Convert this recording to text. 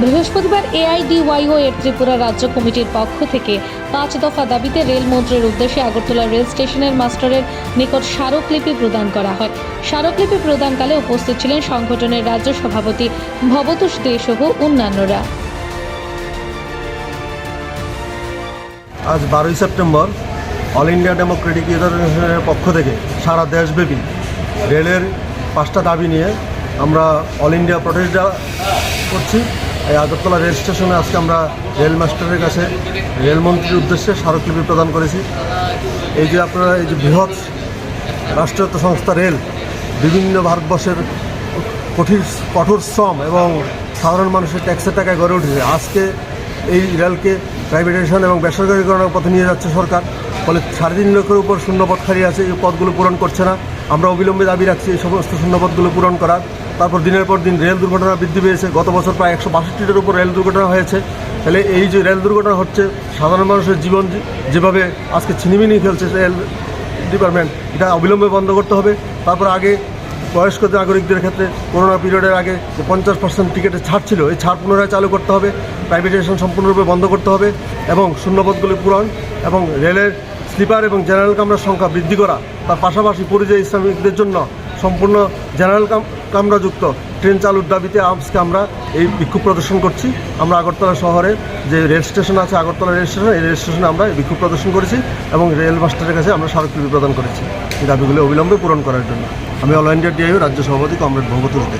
বৃহস্পতিবার এআইডিওয়াইও এর ত্রিপুরা রাজ্য কমিটির পক্ষ থেকে পাঁচ দফা দাবিতে রেলমন্ত্রীর উদ্দেশ্যে আগরতলা রেল স্টেশনের মাস্টারের নিকট স্মারকলিপি প্রদান করা হয়। স্মারকলিপি প্রদানকালে উপস্থিত ছিলেন সংগঠনের রাজ্য সভাপতি ভবতোষ দে সহ অন্যান্যরা। আজ বারোই সেপ্টেম্বর, অল ইন্ডিয়া ডেমোক্রেটিক ইউনিয়নের পক্ষ থেকে সারা দেশব্যাপী রেলের পাঁচটা দাবি নিয়ে আমরা অল ইন্ডিয়া প্রটেস্ট করছি। এই আগরতলা রেল স্টেশনে আজকে আমরা রেল মাস্টারের কাছে রেলমন্ত্রীর উদ্দেশ্যে স্মারকলিপি প্রদান করেছি। এই যে আপনারা এই যে বৃহৎ রাষ্ট্রায়ত্ত সংস্থা রেল, বিভিন্ন ভারতবর্ষের কঠিন, কঠোর শ্রম এবং সাধারণ মানুষের ট্যাক্সের টাকায় গড়ে উঠেছে। আজকে এই রেলকে প্রাইভেটাইজেশন এবং বেসরকারীকরণের পথে নিয়ে যাচ্ছে সরকার। ফলে সাড়ে তিন লক্ষের উপর শূন্যপদ খালি আছে, এই পদগুলো পূরণ করছে না। আমরা অবিলম্বে দাবি রাখছি এই সমস্ত শূন্যপদগুলো পূরণ করার। তারপর দিনের পর দিন রেল দুর্ঘটনা বৃদ্ধি পেয়েছে। গত বছর প্রায় একশো বাষট্টিটার উপর রেল দুর্ঘটনা হয়েছে। তাহলে এই যে রেল দুর্ঘটনা হচ্ছে, সাধারণ মানুষের জীবন যেভাবে আজকে ছিনিমিনি ফেলছে রেল ডিপার্টমেন্ট, এটা অবিলম্বে বন্ধ করতে হবে। তারপর আগে বয়স্ক নাগরিকদের ক্ষেত্রে করোনা পিরিয়ডের আগে যে পঞ্চাশ পার্সেন্ট টিকিটের ছাড় ছিল, এই ছাড় পুনরায় চালু করতে হবে। প্রাইভেটাইজেশন সম্পূর্ণরূপে বন্ধ করতে হবে এবং শূন্যপদগুলি পূরণ এবং রেলের স্লিপার এবং জেনারেল কামরার সংখ্যা বৃদ্ধি করা, তার পাশাপাশি পরিযায়ী শ্রমিকদের জন্য সম্পূর্ণ জেনারেল কাম, কামরাযুক্ত ট্রেন চালুর দাবিতে আজকে আমরা এই বিক্ষোভ প্রদর্শন করছি। আমরা আগরতলা শহরে যে রেল স্টেশন আছে, আগরতলা রেল স্টেশন, এই রেল স্টেশনে আমরা বিক্ষোভ প্রদর্শন করেছি এবং রেল মাস্টারের কাছে আমরা স্মারকলিপি প্রদান করেছি। এই দাবিগুলো অবিলম্বে পূরণ করার জন্য। আমি অল ইন্ডিয়া ডিআইও, রাজ্য সভাপতি কমরেড দে